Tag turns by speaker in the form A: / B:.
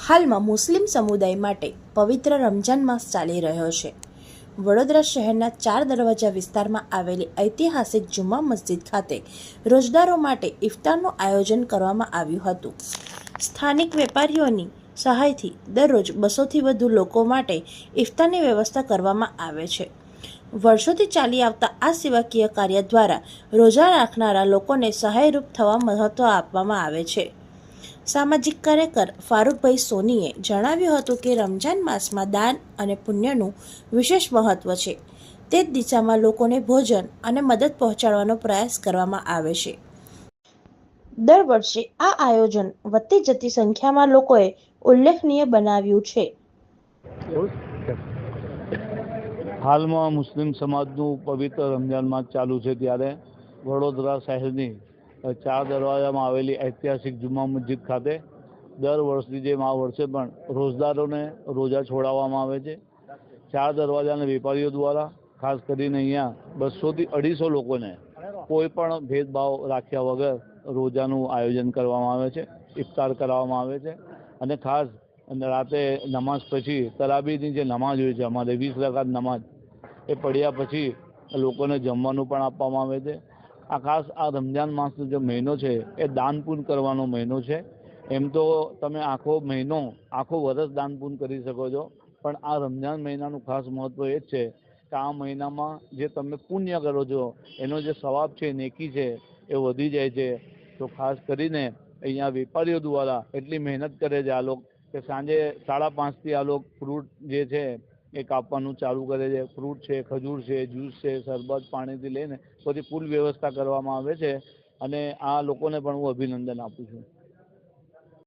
A: હાલમાં મુસ્લિમ સમુદાય માટે પવિત્ર રમજાન માસ ચાલી રહ્યો છે. વડોદરા શહેરના ચાર દરવાજા વિસ્તારમાં આવેલી ઐતિહાસિક જુમ્મા મસ્જિદ ખાતે રોજદારો માટે ઇફતારનું આયોજન કરવામાં આવ્યું હતું. સ્થાનિક વેપારીઓની સહાયથી દરરોજ બસોથી વધુ લોકો માટે ઇફતારની વ્યવસ્થા કરવામાં આવે છે. વર્ષોથી ચાલી આવતા આ સેવાકીય કાર્ય દ્વારા રોજા રાખનારા લોકોને સહાયરૂપ થવા મહત્ત્વ આપવામાં આવે છે. સામાજિક કાર્યકર ફારૂકભાઈ સોનીએ જણાવ્યું હતું કે રમજાન માસમાં દાન અને પુણ્યનું વિશેષ મહત્વ છે. તે જ દિશામાં લોકોને ભોજન અને મદદ પહોંચાડવાનો પ્રયાસ કરવામાં આવે છે. દર વર્ષે આ આયોજન વધતી જતી સંખ્યામાં લોકોએ ઉલ્લેખનીય બનાવ્યું છે.
B: હાલમાં મુસ્લિમ સમાજનું પવિત્ર રમજાન માસ ચાલુ છે ત્યારે વડોદરા શહેરની ચાર દરવાજામાં આવેલી ઐતિહાસિક જુમ્મા મસ્જિદ ખાતે દર વર્ષની જેમ આ વર્ષે પણ રોજદારોને રોજા છોડાવવામાં આવે છે. ચાર દરવાજાના વેપારીઓ દ્વારા, ખાસ કરીને અહીંયા બસોથી અઢીસો લોકોને કોઈ પણ ભેદભાવ રાખ્યા વગર રોજાનું આયોજન કરવામાં આવે છે, ઇફતાર કરવામાં આવે છે. અને ખાસ રાતે નમાઝ પછી, તરાબીની જે નમાઝ હોય છે, અમારે વીસ રકાત નમાઝ, એ પડ્યા પછી લોકોને જમવાનું પણ આપવામાં આવે છે. આ ખાસ આ રમજાન માસનો જે મહિનો છે, એ દાન પુણ્ય કરવાનો મહિનો છે. એમ તો તમે આખો મહિનો, આખો વરસ દાન પુણ્ય કરી શકો છો. પણ આ રમજાન મહિનાનું ખાસ મહત્ત્વ એ જ છે કે આ મહિનામાં જે તમે પુણ્ય કરો છો, એનો જે સવાબ છે, નેકી છે, એ વધી જાય છે. તો ખાસ કરીને અહીંયા વેપારીઓ દ્વારા એટલી મહેનત કરે છે આ લોકો કે સાંજે સાડા પાંચથી આ લોકો ફ્રૂટ જે છે એ કાપવાનું ચાલુ કરે છે. ફ્રૂટ છે, ખજૂર છે, જ્યુસ છે, શરબત પાણીથી લઈને બધી ફૂલ વ્યવસ્થા કરવામાં આવે છે. અને આ લોકોને પણ હું અભિનંદન આપું છું.